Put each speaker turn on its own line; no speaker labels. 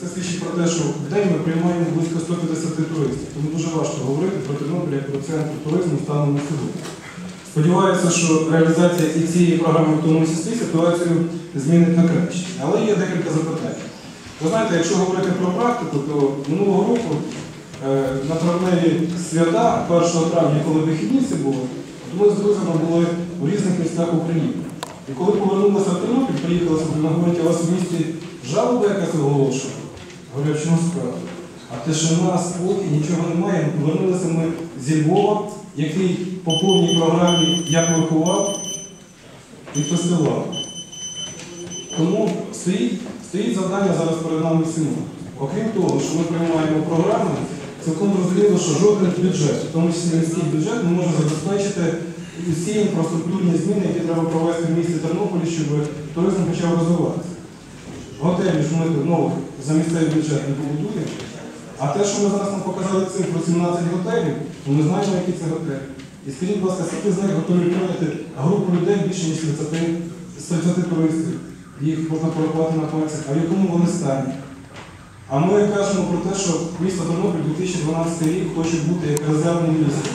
Це свідчить про те, що в день ми приймаємо близько 150 туристів, тому дуже важко говорити про Тернопіль як про центр туризму станом на сьогодні. Сподіваюся, що реалізація і цієї програми в тому числі ситуацію змінить на краще. Але є декілька запитань. Ви знаєте, якщо говорити про практику, то минулого року е, на травневі свята 1 травня, коли вихідні ці були, то ми з друзями були в різних містах України. І коли повернулися в Тернопіль, приїхали сюди на говорить, у вас в місті жалоба якась оголошена. Говорю, а в чому справа? А тишина, спокій, нічого немає. Повернулися ми зі Львова, який по повній програмі як рахував і фестиваль. Тому стоїть, стоїть завдання зараз перед нами всіма. Окрім того, що ми приймаємо програми, цілком зрозуміло, що жоден бюджет, в тому числі міський бюджет, не може забезпечити всі інфраструктурні зміни, які треба провести в місті Тернополі, щоб туризм почав розвиватися. Готелі ж ми нових за місцевий бюджет не побудуємо. А те, що ми зараз нам показали цифру 17 готелів, то ми знаємо, які це готелі. І скажіть, будь ласка, скільки з них готові прийняти групу людей більше, ніж 30, з 30 туристів. Їх можна порахувати на пальцях, а в якому вони стані? А ми кажемо про те, що місто Тернопіль 2012 рік хоче бути як резервне місто.